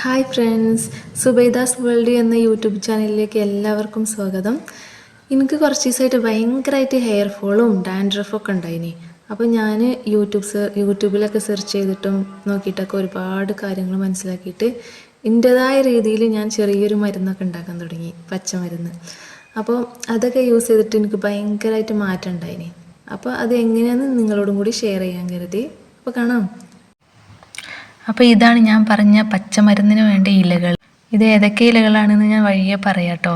Hi friends സുബൈദാസ് world എന്ന YouTube ചാനലിലേക്ക് എല്ലാവർക്കും സ്വാഗതം. എനിക്ക് കുറച്ച് ദിവസമായിട്ട് ഭയങ്കരമായിട്ട് ഹെയർ ഫോളും ഡാൻഡ്രഫും ഒക്കെ ഉണ്ടായിനി. അപ്പോൾ ഞാൻ യൂട്യൂബ്സ് യൂട്യൂബിലൊക്കെ സെർച്ച് ചെയ്തിട്ടും നോക്കിയിട്ടൊക്കെ ഒരുപാട് കാര്യങ്ങൾ മനസ്സിലാക്കിയിട്ട് എന്റെതായ രീതിയിൽ ഞാൻ ചെറിയൊരു മരുന്നൊക്കെ ഉണ്ടാക്കാൻ തുടങ്ങി പച്ചമരുന്ന്. അപ്പോൾ അതൊക്കെ യൂസ് ചെയ്തിട്ട് എനിക്ക് ഭയങ്കരമായിട്ട് മാറ്റം ഉണ്ടായിനി. അപ്പോൾ അത് എങ്ങനെയാണെന്ന് നിങ്ങളോടും കൂടി ഷെയർ ചെയ്യാൻ കരുതി. അപ്പോൾ കാണാം. അപ്പോൾ ഇതാണ് ഞാൻ പറഞ്ഞ പച്ചമരുന്നിന് വേണ്ട ഇലകൾ. ഇത് ഏതൊക്കെ ഇലകളാണെന്ന് ഞാൻ വഴിയെ പറയാട്ടോ.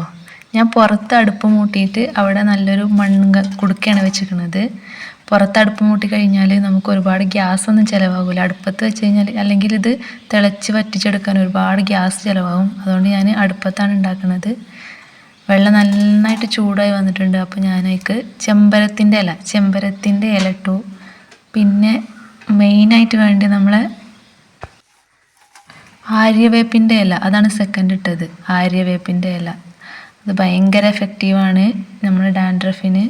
ഞാൻ പുറത്ത് അടുപ്പ് മൂട്ടിയിട്ട് അവിടെ നല്ലൊരു മണ്ണ് കുടുക്കയാണ് വെച്ചിരിക്കുന്നത്. പുറത്ത് അടുപ്പ് മൂട്ടി കഴിഞ്ഞാൽ നമുക്ക് ഒരുപാട് ഗ്യാസ് ഒന്നും ചിലവാകില്ല അടുപ്പത്ത് വെച്ച് കഴിഞ്ഞാൽ അല്ലെങ്കിൽ ഇത് തിളച്ച് വറ്റിച്ചെടുക്കാൻ ഒരുപാട് ഗ്യാസ് ചിലവാകും. അതുകൊണ്ട് ഞാൻ അടുപ്പത്താണ് ഉണ്ടാക്കുന്നത്. വെള്ളം നന്നായിട്ട് ചൂടായി വന്നിട്ടുണ്ട്. അപ്പോൾ ഞാനേക്ക് ചെമ്പരത്തിന്റെ ഇല ചെമ്പരത്തിന്റെ ഇല ഇട്ടു. പിന്നെ മെയിനായിട്ട് വേണ്ടി നമ്മളെ ആര്യവേപ്പിന്റെ ഇല. അതാണ് സെക്കൻഡ് ഇട്ടത്. ആര്യവേപ്പിന്റെ ഇല. അത് ഭയങ്കര എഫക്റ്റീവാണ് നമ്മുടെ ഡാൻഡ്രഫിന്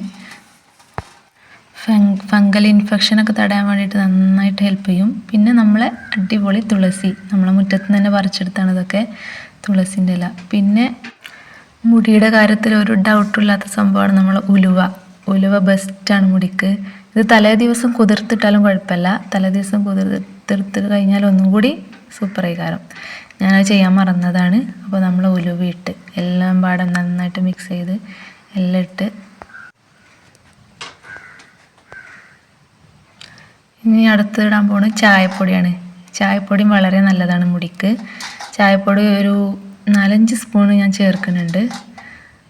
ഫംഗ് ഫംഗൽ ഇൻഫെക്ഷനൊക്കെ തടയാൻ വേണ്ടിയിട്ട് നന്നായിട്ട് ഹെൽപ്പ് ചെയ്യും. പിന്നെ നമ്മളെ അടിപൊളി തുളസി. നമ്മളെ മുറ്റത്ത് നിന്ന് തന്നെ പറിച്ചെടുത്താണ് ഇതൊക്കെ തുളസിന്റെ ഇല. പിന്നെ മുടിയുടെ കാര്യത്തിൽ ഒരു ഡൗട്ടില്ലാത്ത സംഭവമാണ് നമ്മൾ ഉലുവ. ഉലുവ ബെസ്റ്റാണ് മുടിക്ക്. ഇത് തലേ ദിവസം കുതിർത്തിട്ടാലും കുഴപ്പമില്ല. തലേ ദിവസം കുതിർത്തിട്ട് കഴിഞ്ഞാൽ ഒന്നും കൂടി സൂപ്പറായി ഞാൻ ഞാനത് ചെയ്യാൻ മറന്നതാണ്. അപ്പോൾ നമ്മൾ ഉലുവ ഇട്ട് എല്ലാം പാടെ നന്നായിട്ട് മിക്സ് ചെയ്ത് എല്ലാം ഇട്ട് ഇനി അടുത്ത് ഇടാൻ പോകുന്നത് ചായപ്പൊടിയാണ്. ചായപ്പൊടി വളരെ നല്ലതാണ് മുടിക്ക്. ചായപ്പൊടി ഒരു നാലഞ്ച് സ്പൂൺ ഞാൻ ചേർക്കുന്നുണ്ട്.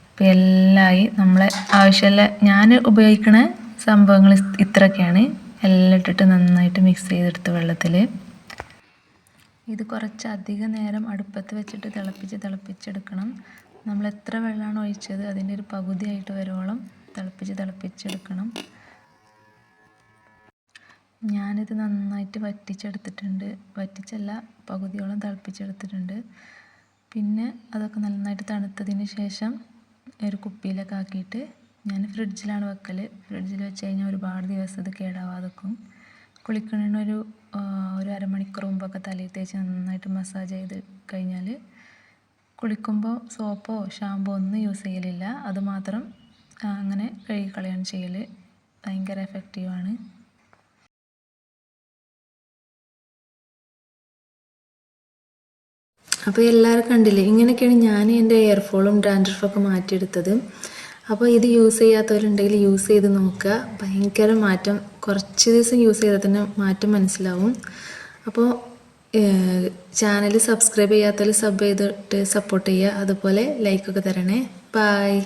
അപ്പോൾ എല്ലാമായി നമ്മളെ ആവശ്യമുള്ള ഞാൻ ഉപയോഗിക്കുന്ന സംഭവങ്ങൾ ഇത്രയൊക്കെയാണ്. എല്ലാം ഇട്ടിട്ട് നന്നായിട്ട് മിക്സ് ചെയ്തെടുത്ത് വെള്ളത്തിൽ ഇത് കുറച്ച് അധിക നേരം അടുപ്പത്ത് വെച്ചിട്ട് തിളപ്പിച്ച് തിളപ്പിച്ചെടുക്കണം. നമ്മൾ എത്ര വെള്ളമാണ് ഒഴിച്ചത് അതിന്റെ ഒരു പകുതിയായിട്ട് വരുവോളം തിളപ്പിച്ച് തിളപ്പിച്ചെടുക്കണം. ഞാനിത് നന്നായിട്ട് വറ്റിച്ചെടുത്തിട്ടുണ്ട്. വറ്റിച്ചല്ല പകുതിയോളം തിളപ്പിച്ചെടുത്തിട്ടുണ്ട്. പിന്നെ അതൊക്കെ നന്നായിട്ട് തണുത്തതിന് ശേഷം ഒരു കുപ്പിയിലൊക്കെ ആക്കിയിട്ട് ഞാൻ ഫ്രിഡ്ജിലാണ് വെക്കൽ ഫ്രിഡ്ജിൽ വെച്ച് കഴിഞ്ഞാൽ ഒരുപാട് ദിവസം ഇത് കേടാവാതെ വെക്കും കുളിക്കുന്നതിന് ഒരു ഒരു അരമണിക്കൂർ മുമ്പൊക്കെ തലയിൽ തേച്ച് നന്നായിട്ട് മസാജ് ചെയ്ത് കഴിഞ്ഞാൽ കുളിക്കുമ്പോൾ സോപ്പോ ഷാമ്പോ ഒന്നും യൂസ് ചെയ്യലില്ല. അതുമാത്രം അങ്ങനെ കഴുകിക്കളയാണ് ചെയ്യൽ ഭയങ്കര എഫക്റ്റീവാണ് അപ്പോൾ എല്ലാവരും കണ്ടില്ലേ ഇങ്ങനെയൊക്കെയാണ് ഞാൻ എന്റെ എയർഫോളും ഡാൻഡ്രഫൊക്കെ മാറ്റിയെടുത്തത്. അപ്പോൾ ഇത് യൂസ് ചെയ്യാത്തവരുണ്ടെങ്കിൽ യൂസ് ചെയ്ത് നോക്കുക. ഭയങ്കര മാറ്റം. കുറച്ച് ദിവസം യൂസ് ചെയ്താൽ തന്നെ മാറ്റം മനസ്സിലാവും. അപ്പോൾ ചാനൽ സബ്സ്ക്രൈബ് ചെയ്യാത്തവർ സബ് ചെയ്തിട്ട് സപ്പോർട്ട് ചെയ്യുക. അതുപോലെ ലൈക്കൊക്കെ തരണേ. ബായ്